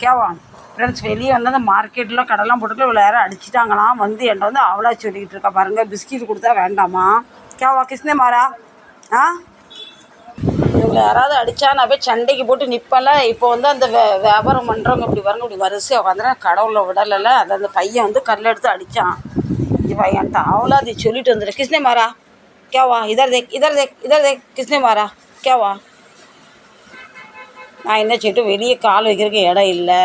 கேவா ஃப்ரெண்ட்ஸ் வெளியே வந்து அந்த மார்க்கெட்டில் கடலாம் போட்டுட்டு இவ்வளோ யாரும் அடிச்சிட்டாங்களாம் வந்து என்கிட்ட வந்து அவளா சொல்லிக்கிட்டு இருக்கா. பாருங்க பிஸ்கெட் கொடுத்தா வேண்டாமா? கேவா கிருஷ்ணே மாறா? ஆ? இவங்களை யாராவது அடித்தா நான் போய் சண்டைக்கு போட்டு நிற்பல இப்போ வந்து அந்த வே வியாபாரம் பண்ணுறவங்க இப்படி வரங்க இப்படி வரிசையாக உட்காந்துனா கடவுளை விடலைல அது அந்த பையன் வந்து கல் எடுத்து அடித்தான் இவன் என்கிட்ட அவளா அதை சொல்லிட்டு வந்துடு கிருஷ்ணே மாறா கேவா இதர் தேக் இதர் தேக் இதர் தேக் கிருஷ்ணே மாறா கேவா நான் என்ன செய்யட்டும்? வெளியே கால் வைக்கிறதுக்கு இடம் இல்லை.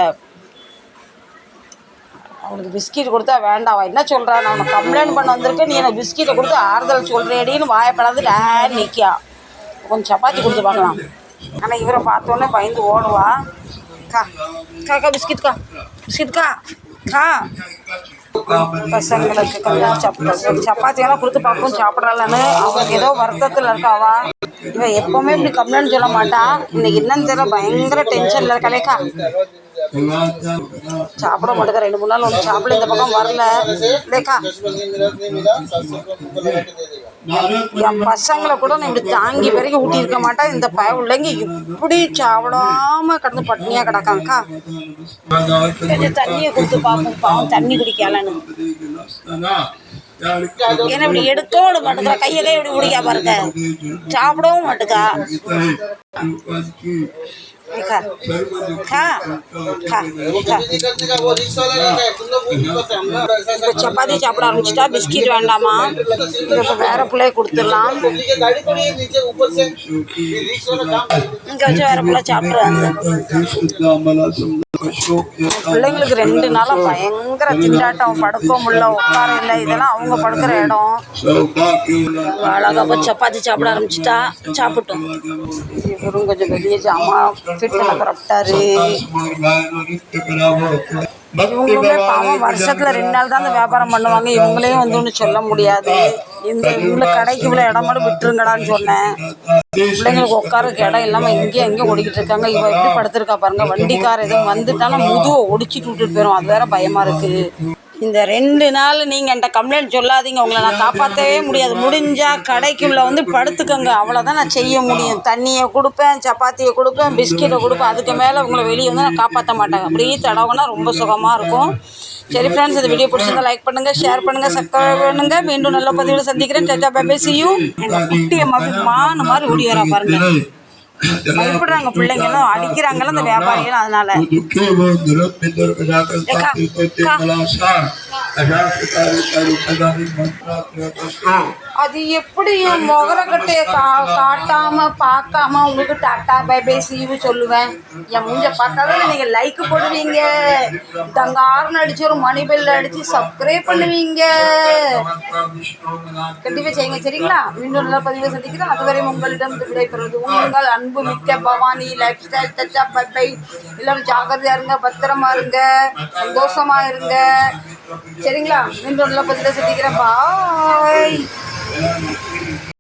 அவனுக்கு பிஸ்கெட் கொடுத்தா வேண்டாவா என்ன சொல்கிறா நான் உனக்கு கம்ப்ளைண்ட் பண்ண வந்திருக்கேன். நீ எனக்கு பிஸ்கெட்டை கொடுத்து ஆறுதல் சொல்கிறேடின்னு வாயப்படாது டேன் நிற்கியா கொஞ்சம் சப்பாத்தி கொடுத்து பார்க்கலாம். ஆனால் இவரை பார்த்தோன்னே பயந்து ஓடுவா. கா கா கா பிஸ்கெட் கா. பிஸ்கெட் கா கா. பசங்களுக்கு கொஞ்சம் சப் சப்பாத்தி வேணால் கொடுத்து பார்ப்போம் சாப்பிட்றாளான்னு அவனுக்கு ஏதோ வருத்தத்தில் இருக்காவா இவன் எப்போவுமே இப்படி கம்ப்ளைண்ட் சொல்ல மாட்டான் இன்னைக்கு என்னன்னு தெரியல பயங்கர டென்ஷனில் இருக்காளேக்கா சாப்பிட மாட்டேங்க ரெண்டு மூணு நாள் ஒன்று சாப்பிட இந்த பக்கம் வரல. இல்லைக்கா என் பசங்களை கூட நான் இப்படி தாங்கி வரைக்கும் ஊட்டியிருக்க மாட்டேன். இந்த பய பிள்ளைங்க இப்படி சாப்பிடாம கிடந்து பட்னியாக கிடக்காங்கக்கா கொஞ்சம் தண்ணியை கொடுத்து பார்ப்போம் பாவம் தண்ணி குடிக்கலன்னு. ஏன்னா இப்படி எடுக்கவும் விட மாட்டேங்கிறா கையை கை இப்படி குடிக்கா பாருங்க. சாப்பிடவும் மாட்டேக்கா இப்போ சப்பாத்தி சாப்பிட ஆரம்பிச்சிட்டா பிஸ்கட் வேண்டாமா? இப்போ வேற பிள்ளைய கொடுத்துடலாம். இங்கே வச்சு வேற பிள்ளை சாப்பிட்றாங்க. பிள்ளைங்களுக்கு ரெண்டு நாளாக பயங்கர திண்டாட்டம். படுக்க முடியல உட்கார இல்லை. இதெல்லாம் அவங்க படுக்கிற இடம். அழகாக சப்பாத்தி சாப்பிட ஆரம்பிச்சிட்டா. சாப்பிட்டோம். இவரும் கொஞ்சம் வெளியே புறப்பட்டாரு இவங்களுமே பாவம் வருஷத்துல ரெண்டு நாள் தான் அந்த வியாபாரம் பண்ணுவாங்க. இவங்களையும் வந்து ஒன்றும் சொல்ல முடியாது. இந்த இவ்வளோ கடைக்கு இவ்வளோ இடம் மட்டும் விட்டுருங்கடான்னு சொன்னேன். பிள்ளைங்களுக்கு உட்காரக்கு இடம் இல்லாமல் இங்கேயும் எங்கேயும் ஓடிக்கிட்டு இருக்காங்க? இவ எப்படி படுத்திருக்கா பாருங்க. வண்டிக்கார எதுவும் வந்துட்டாலும் முதுவை ஒடிச்சிட்டு விட்டுட்டு போயிடும் அது வேற பயமா இருக்கு. இந்த ரெண்டு நாள் நீங்கள் என்கிட்ட கம்ப்ளைண்ட் சொல்லாதீங்க. உங்களை நான் காப்பாற்றவே முடியாது. முடிஞ்சால் கடைக்குள்ளே வந்து படுத்துக்கோங்க. அவ்வளோதான் நான் செய்ய முடியும். தண்ணியை கொடுப்பேன் சப்பாத்தியை கொடுப்பேன் பிஸ்கெட்டை கொடுப்பேன். அதுக்கு மேலே உங்களை வெளியே வந்து நான் காப்பாற்ற மாட்டேன் அப்படியே தடவுனா ரொம்ப சுகமாக இருக்கும். சரி ஃப்ரெண்ட்ஸ் இந்த வீடியோ பிடிச்சிருந்தா லைக் பண்ணுங்கள் ஷேர் பண்ணுங்கள் சப்ஸ்கிரைப் பண்ணுங்கள் மீண்டும் நல்ல பதிவில் சந்திக்கிறேன். சச்சா பேசியும் சியும் எங்கள் குட்டியை மாதிரி மான மாதிரி ஓடி வரா பாருங்க. பயப்படுறாங்க பிள்ளைங்க. எல்லாம் அடிக்கிறாங்கல்ல அந்த வியாபாரிகள் அதனால. அது எப்படி என் முகரக்கட்டைய கா காட்டாம பார்க்காம உங்களுக்கு டாட்டா பை பை சீவு சொல்லுவேன்? என் மூஞ்ச பார்த்தாதான் நீங்க லைக் போடுவீங்க? தங்காரன் அடிச்சு ஒரு மணி பெல் அடிச்சு சப்ஸ்கிரைப் பண்ணுவீங்க? கண்டிப்பா செய்யுங்க சரிங்களா? இன்னொரு பதிவு பதிவை சந்திக்கிறேன். அதுவரை உங்களிடம் விடைபெறுவது உங்கள் அன்பு மிக்க பவானி லைஃப் ஸ்டைல் டச்சா பை பை. எல்லாரும் ஜாக்கிரதையா இருங்க பத்திரமா இருங்க சந்தோஷமா இருங்க. சரிங்களா? மீன் நல்ல பதிவை சந்திக்கிறேன் பாய்